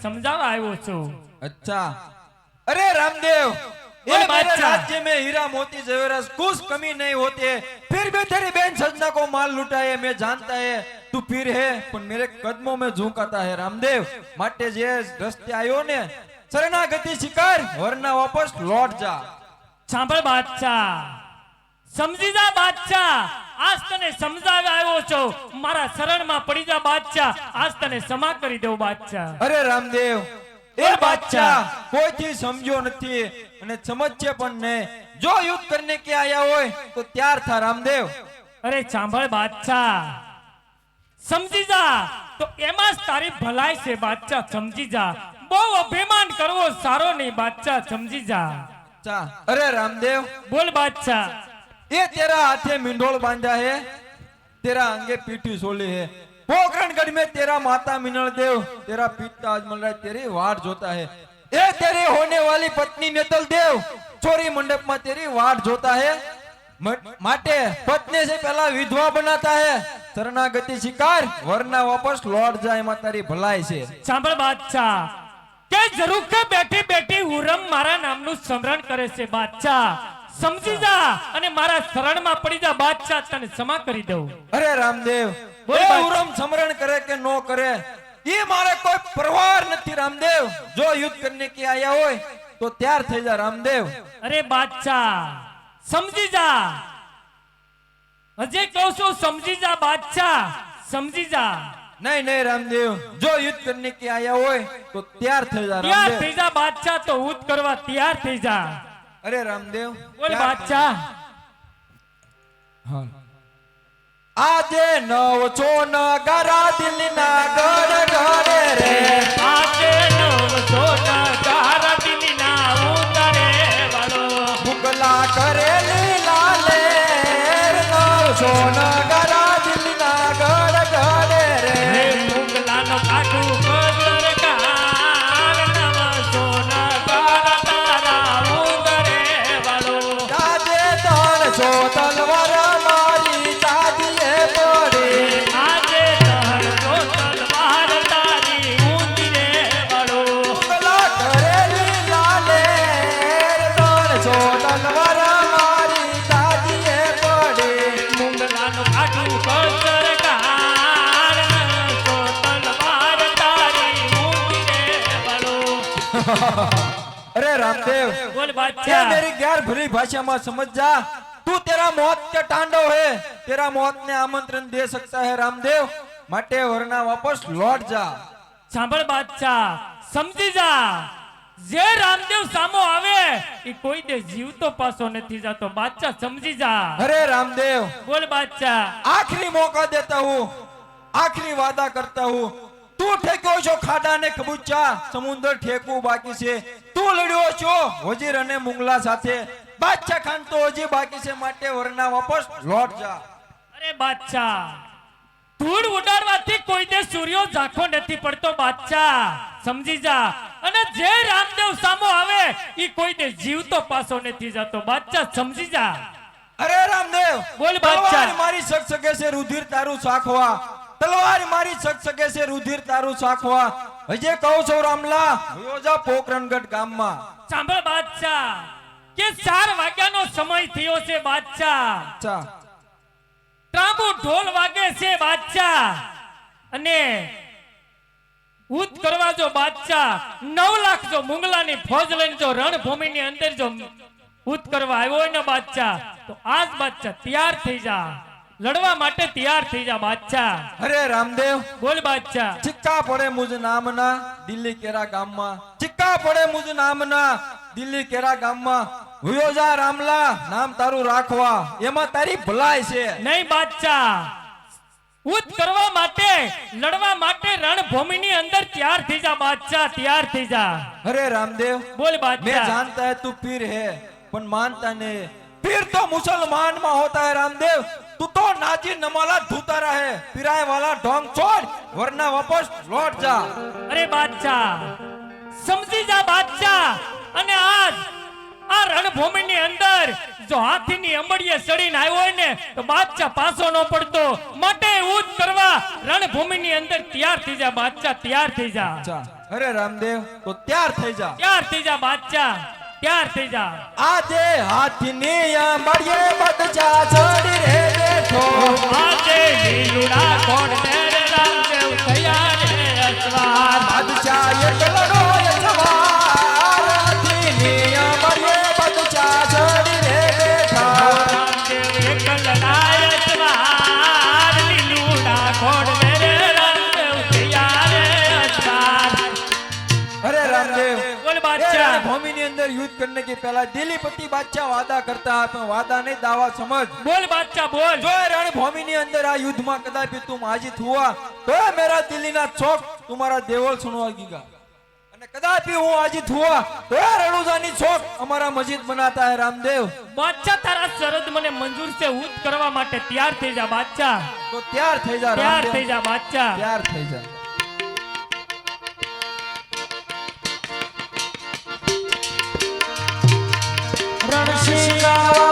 સમજાવવા આવ્યો છું अच्छा अरे रामदेव बोल ये मेरे बादशाह। राज्य में हीरा मोती जवेरस कुछ कमी नहीं होती है फिर भी तेरी बहन सजना को माल लूटा है मैं जानता है तू फिर है पर मेरे कदमों में झुकाता है रामदेव માટે જે રસ્તે આવ્યો ને શરણાગતિ શિકાર વરના વાપસ લોટ જા સાંભળ બાદશાહ સમજી જા બાદશાહ આજ તને સમજાવી આવ્યો છો. મારા શરણમાં પડી જા બાદશાહ આજ તને ક્ષમા કરી દઉં બાદશાહ. અરે રામદેવ એ બાદશાહ। કોઈથી સમજ્યો નથી અને સમજશે પણ નહીં. જો યુદ્ધ કરને કે આયા હોય તો ત્યાર થા રામદેવ. અરે સાંભળ બાદશાહ. સમજી જા તો એમાં જ તારી ભલાઈ છે બાદશાહ સમજી જા બહુ અભિમાન કરવો સારો નહીં બાદશાહ સમજી જા અરે રામદેવ. બોલ બાદશાહ. એ તેરા હાથે મીંઢોળ બાંધ્યા હે, તેરા અંગે પીઠી સોલી હે. પોકરણ ગઢ મેં તેરા માતા મિનળ દેવ તેરા પિતા અજમલ રાજ તેરી વાટ જોતા હે. એ તેરી હોને વાલી પત્ની નેતલ દેવ ચોરી મંડપમાં તેરી વાટ જોતા હે. માટે પત્ની છે પેલા વિધવા બનાતા હે. શરણાગતિ શિકાર, વરના વાપસ લોટ જાય એમાં તારી ભલાઈ છે. સાંભળ બાદશાહ. કે જરૂર બેઠી બેઠી હુરમ મારા નામનું સ્મરણ કરે છે બાદશાહ. સમજી જા અને મારા શરણમાં પડી જા બાદશાહ તને ક્ષમા કરી દઉં. અરે રામદેવ બોલ ઉરમ સમરણ કરે કે નો કરે એ મારે કોઈ પરવાર નથી રામદેવ. જો યુદ્ધ કરને કે આયા હોય તો ત્યાર થઈ જા રામદેવ. અરે બાદશાહ સમજી જા. હજી કહું છું સમજી જા બાદશાહ સમજી જા. નહીં નહીં રામદેવ જો યુદ્ધ કરને કે આયા હોય તો ત્યાર થઈ જા તૈયાર થઈ જા બાદશાહ તો યુદ્ધ કરવા તૈયાર થઈ જા. અરે રામદેવ બોલ બાદશાહ. આજે નવ છો ન ગરા દિલના ગર ઘરે રે. આજે નવસો નગારા દિલના ઉતરે વાળો ભૂગલા કરેલી લાલે નવ છો ન અકબર બાદશાહ मेरी गैर भरी भाषा में समझ जा तू तेरा मौत का टांडव है तेरा मौत ने आमंत्रण दे सकता માટે વરના વાપસ લौट જા. સાંભળ બાદશાહ સમજી જા. જે રામદેવ સામો આવે એ કોઈ દે જીવતો પાસો નથી જાતો. બાદશાહ સમજી જા. અરે રામદેવ. બોલ બાદશાહ. આખરી मौका દેતા हूँ આખરી વાદા કરતા हूँ તું ठेको છો ખાડા ને કબૂચા. સમુદ્ર ઠેકવું બાકી છે. તું લડ્યો છો? વજીર અને મુંગલા સાથે બાદશાહ ખાન તો હજી બાકી છે માટે વરના વાપસ લોટ જા. અરે બાદશાહ ધૂળ ઉડાડવાથી કોઈ દે સૂર્યો ઝાંખો નથી પડતો બાદશાહ. સમજી જા. અને જે રામદેવ સામો આવે એ કોઈ દે જીવતો પાછો નથી જતો. બાદશાહ સમજી જા. અરે રામદેવ બોલ બાદશાહ. મારી શક શકે છે રુધિર તારું સાખવા તલવાર મારી શક શકે છે રુધિર તારું સાખવા હજે કહું છું રામલા યોજા પોકરણગઢ ગામમાં. સાંભળ બાદશાહ કે ચાર વાગ્યાનો સમય થયો છે બાદશાહ. ચા ત્રાંબુ ઢોલ વાગે છે બાદશાહ. અને ઉત કરવા જો બાદશાહ નવ લાખ જો મુંગલાની ફોજ લઈને જો રણભૂમિની અંદર જો ઉત કરવા આવ્યો હોય ને બાદશાહ તો આજ બાદશાહ તૈયાર થઈ જા. લડવા માટે તૈયાર થઈ જા બાદશાહ. અરે રામદેવ. બોલ બાદશાહ. ચિક્કા પડે મુજ નામના દિલ્હી કેરા ગામમાં. ચિક્કા પડે મુજ નામના દિલ્હી કેરા ગામમાં. હુયો જા રામલા નામ તારું રાખવા. એમાં તારી ભલાઈ છે. નહીં બાદશાહ. ઉત કરવા માટે લડવા માટે રણભૂમિની અંદર તૈયાર થઈ જા બાદશાહ તૈયાર થઈ જા. અરે રામદેવ બોલ બાદશાહ. મેં જાણતા હે તું પીર હે પણ માનતા ને પીર તો મુસલમાનમાં હોતા હે રામદેવ. તું તો નાજી નમાલા ધૂતા રહે પિરાય વાલા ઢોંગ છોડ વરના વાપસ લોટ જા. અરે બાદશાહ સમજી જા બાદશાહ અને આજ આ રણભૂમિની અંદર જો હાથીની અમડીએ સડીને આવ્યો હોય ને તો બાદશાહ પાછો ન પડતો. માટે ઉદ કરવા રણભૂમિની અંદર તૈયાર થઈ જા બાદશાહ તૈયાર થઈ જા. અરે રામદેવ તો તૈયાર થઈ જા. તૈયાર થઈ જા બાદશાહ તૈયાર થઈ જા. આજે હાથની અમડીએ બાદશાહ ચડી રે. બેઠો આજે લીલુડા કોણ તેરે રામદેવ થયા રે અસવાર બાદશાહ એકલડો પહેલા દિલીપતિ બાદશાહ વાદા કરતા પણ વાદા નહીં દાવા સમજ. બોલ બાદશાહ બોલ. જો રણભૂમિ ની અંદર આ યુદ્ધમાં કદાપि તું માજીત હુआ તો મેરા દિલ્હીના ચોક તુમારા દેવલ સુનવાગીગા અને કદાપि હું આજીત હુआ તો રણુજા રણુજાની ચોક અમારા મસ્જિદ બનાતા હે રામદેવ. બાદશાહ તારા શરદ મને મંજૂર છે ઉત કરવા માટે તૈયાર થઈ જા બાદશાહ. તો તૈયાર થઈ જા તૈયાર થઈ જા બાદશાહ. તૈયાર થઈ જા. Bye.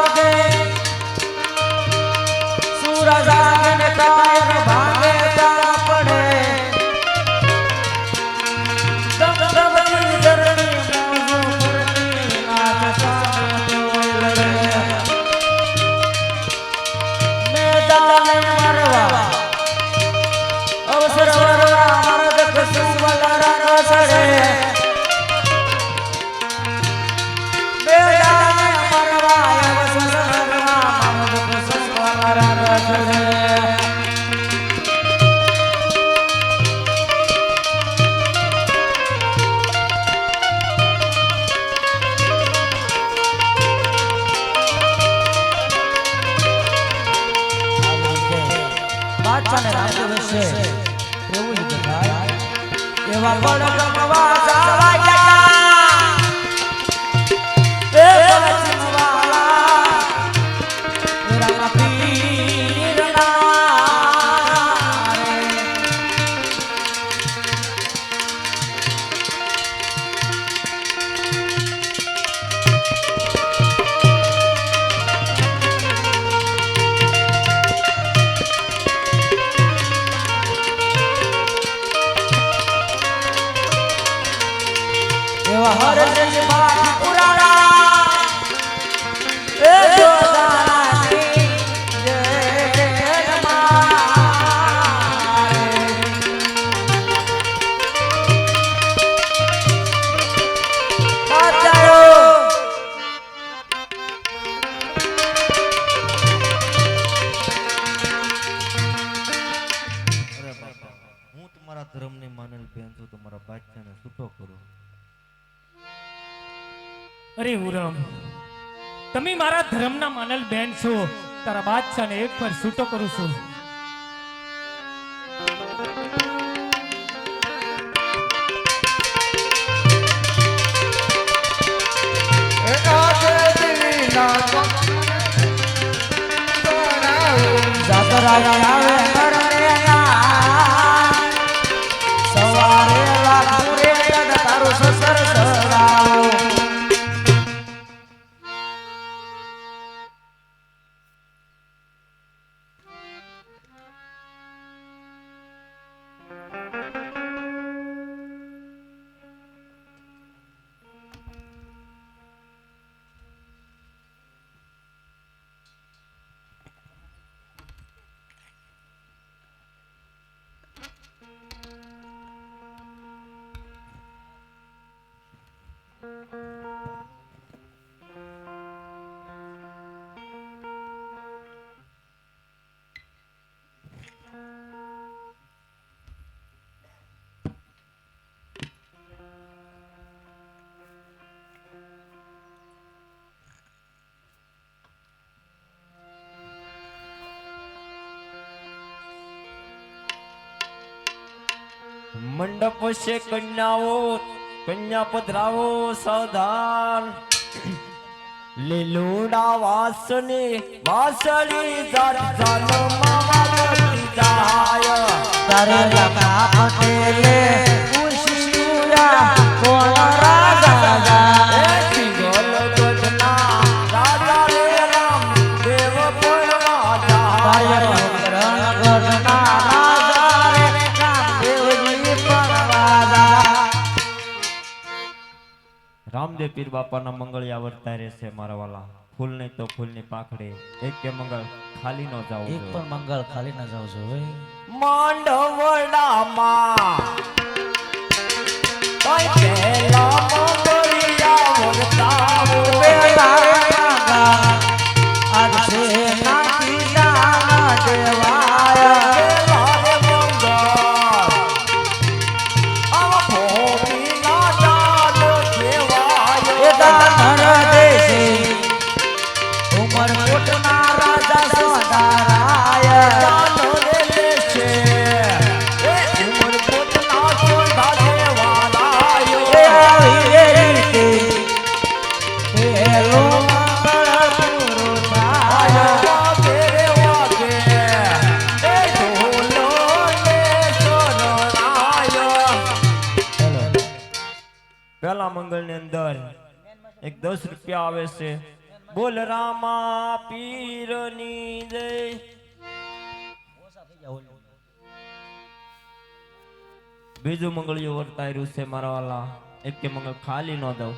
ધર્મના માનલ બેન છો. તારા બાદશાહને એક પર છૂટો કરું છું. રાજા આવે. મંડપ છે કન્યાઓ કન્યા પધરાવો સાવધાન લીલુડા વાસને વાસળી જાત જાનમાં વાગતી જાય તારે લખા પટેલે પૂછ્યું કોણ રાજા રામદેવ પીર બાપાના મંગળિયા વર્તાય રહેશે મારા વાલા. ફૂલ નહીં તો ફૂલની પાંખડી એક કે મંગળ ખાલી ન જાવ એક પણ મંગળ ખાલી ન જાવ છો ભાઈ. માંડવડામાં પહેલા મંગળની અંદર એક દસ રૂપિયા આવે છે. બોલ રામા પીરની જય. બીજું મંગળિયું વર્તાયું છે મારા વાલા. એક કે મંગળ ખાલી ન દઉં.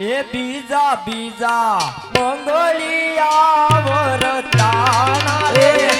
એ બીજા બીજા મંગળિયા વરતાના એ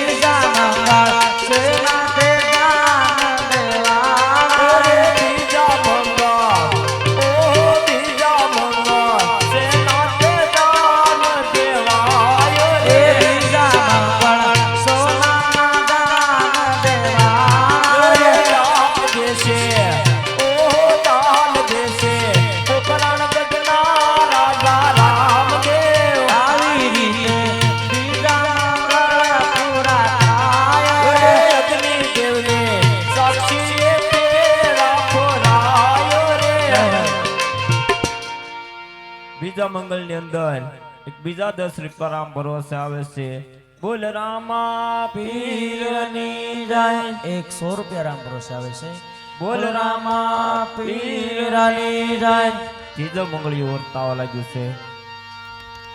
બીજા મંગળની અંદર એક બીજા દસ રૂપિયા રામ ભરોસે આવે છે. બોલ રામા પીરની જય. એક સો રૂપિયા રામ ભરોસે આવે છે. બોલ રામા પીરની જય. ત્રીજો મંગળિયું વર્તાવા લાગ્યું છે.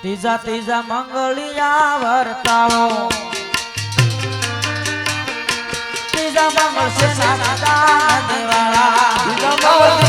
ત્રીજા ત્રીજા મંગળિયા વર્તાવો. ત્રીજા મંગળ છે સાદા દેવાળા. ત્રીજા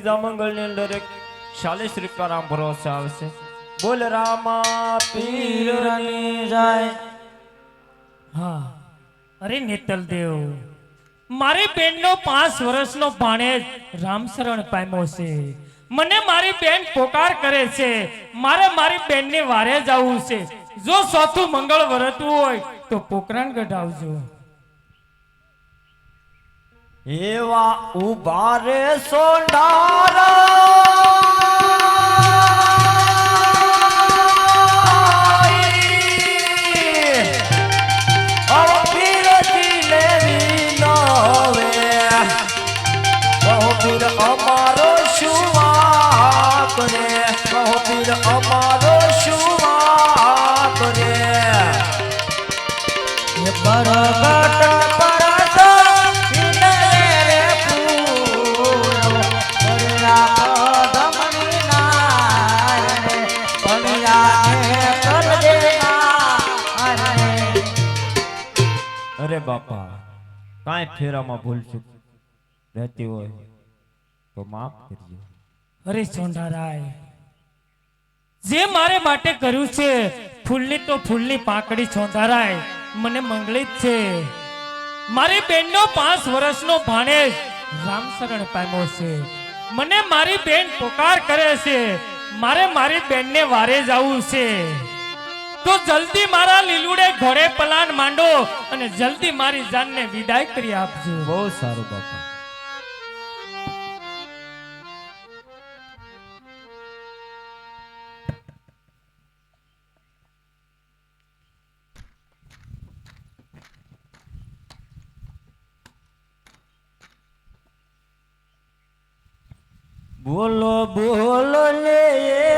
ત્રીજા મંગળની અંદર એક ચાલીસ રૂપિયા રામ ભરોસે આવશે બોલ રામા પીરની જાય. હા. અરે નેતલ દેવ, મારી બેનનો પાંચ વર્ષનો ભાણેજ રામશરણ પામ્યો છે. મને મારી બેન પોકાર કરે છે. મારે મારી બેનને વારે જવું છે. જો ચોથું મંગળ વરતવું હોય તો પોકરણ ગઢાવજો એવા ઊભા રે સોનારા અમારો શું રે કહો પીર અમારો શું કાંઈ ફેરામાં ભૂલ ચૂક રહેતી હોય તો માફ કરજો. અરે સોંઢારાય, જે મારે માટે કર્યું છે, ફૂલની તો ફૂલની પાંકડી સોંધારાય મને મંગળી જ છે. મારી બેનનો પાંચ વર્ષનો ભાણેજ રામશરણ પામ્યો છે. મને મારી બેન પોકાર કરે છે. મારે મારી બેનને વારે જવું છે. તો જલ્દી મારા લીલુડે ઘોડે પલાન માંડો અને જલ્દી મારી જાનને વિદાય કરી આપજો. બહુ સારું બાપા. બોલો બોલો લે.